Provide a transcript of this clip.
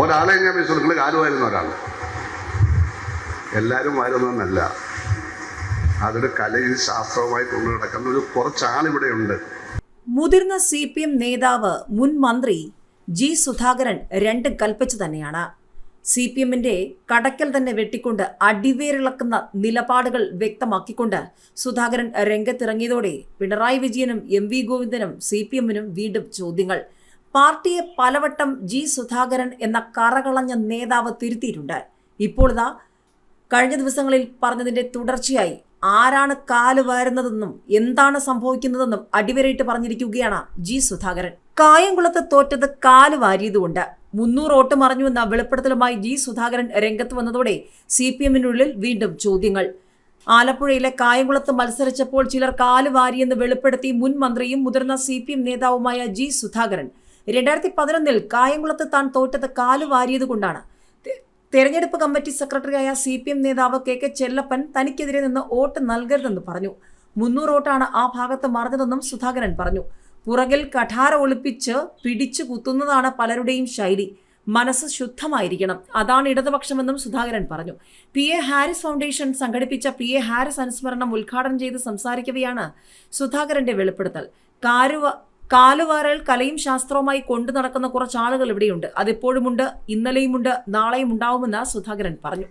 ഒരാളെ ഞാൻ വിശ്വസിക്കുന്നത് കാൽ വാരുന്ന ഒരാൾ. എല്ലാവരും വരുന്നതെന്നല്ല അതൊരു കലയും ശാസ്ത്രവുമായി കൊണ്ടു നടക്കുന്ന ഒരു കുറച്ചാളിവിടെയുണ്ട്. മുതിർന്ന സി പി എം നേതാവ് മുൻ മന്ത്രി ജി സുധാകരൻ രണ്ടും കൽപ്പിച്ചു തന്നെയാണ്. സി പി എമ്മിന്റെ കടക്കൽ തന്നെ വെട്ടിക്കൊണ്ട് അടിവേരിളക്കുന്ന നിലപാടുകൾ വ്യക്തമാക്കിക്കൊണ്ട് സുധാകരൻ രംഗത്തിറങ്ങിയതോടെ പിണറായി വിജയനും എം വി ഗോവിന്ദനും സി പി എമ്മിനും വീണ്ടും ചോദ്യങ്ങൾ. പാർട്ടിയെ പലവട്ടം ജി സുധാകരൻ എന്ന കറകളഞ്ഞ നേതാവ് തിരുത്തിയിട്ടുണ്ട്. ഇപ്പോൾ ഇതാ കഴിഞ്ഞ ദിവസങ്ങളിൽ പറഞ്ഞതിന്റെ തുടർച്ചയായി ആരാണ് കാൽ വാരുന്നതെന്നും എന്താണ് സംഭവിക്കുന്നതെന്നും അടിവരയിട്ട് പറഞ്ഞിരിക്കുകയാണ് ജി സുധാകരൻ. കായംകുളത്ത് തോറ്റത് കാൽ വാരിയതുകൊണ്ട് മുന്നൂറ് വോട്ട് മറിഞ്ഞുവെന്ന വെളിപ്പെടുത്തലുമായി ജി സുധാകരൻ രംഗത്ത് വന്നതോടെ സി പി എമ്മിനുള്ളിൽ വീണ്ടും ചോദ്യങ്ങൾ. ആലപ്പുഴയിലെ കായംകുളത്ത് മത്സരിച്ചപ്പോൾ ചിലർ കാൽ വാരിയെന്ന് വെളിപ്പെടുത്തി മുൻ മന്ത്രിയും മുതിർന്ന സി പി എം നേതാവുമായ ജി സുധാകരൻ രണ്ടായിരത്തി പതിനൊന്നിൽ കായംകുളത്ത് താൻ തോറ്റത് കാലു വാരിയതുകൊണ്ടാണ് തെരഞ്ഞെടുപ്പ് കമ്മിറ്റി സെക്രട്ടറിയായ സി പി എം നേതാവ് കെ കെ ചെല്ലപ്പൻ തനിക്കെതിരെ നിന്ന് വോട്ട് നൽകരുതെന്ന് പറഞ്ഞു. മുന്നൂറ് വോട്ടാണ് ആ ഭാഗത്ത് മറഞ്ഞതെന്നും സുധാകരൻ പറഞ്ഞു. പുറകിൽ കഠാര ഒളിപ്പിച്ച് പിടിച്ചു കുത്തുന്നതാണ് പലരുടെയും ശൈലി. മനസ്സ് ശുദ്ധമായിരിക്കണം. അതാണ് ഇടതുപക്ഷമെന്നും സുധാകരൻ പറഞ്ഞു. പി എ ഹാരിസ് ഫൗണ്ടേഷൻ സംഘടിപ്പിച്ച പി എ ഹാരിസ് അനുസ്മരണം ഉദ്ഘാടനം ചെയ്ത് സംസാരിക്കവെയാണ് സുധാകരന്റെ വെളിപ്പെടുത്തൽ. കാരുവ കാലുവാരൽ കലയും ശാസ്ത്രവുമായി കൊണ്ടു നടക്കുന്ന കുറച്ച് ആളുകൾ ഇവിടെയുണ്ട്. അതെപ്പോഴുമുണ്ട് ഇന്നലെയുമുണ്ട് നാളെയും ഉണ്ടാവുമെന്ന് സുധാകരൻ പറഞ്ഞു.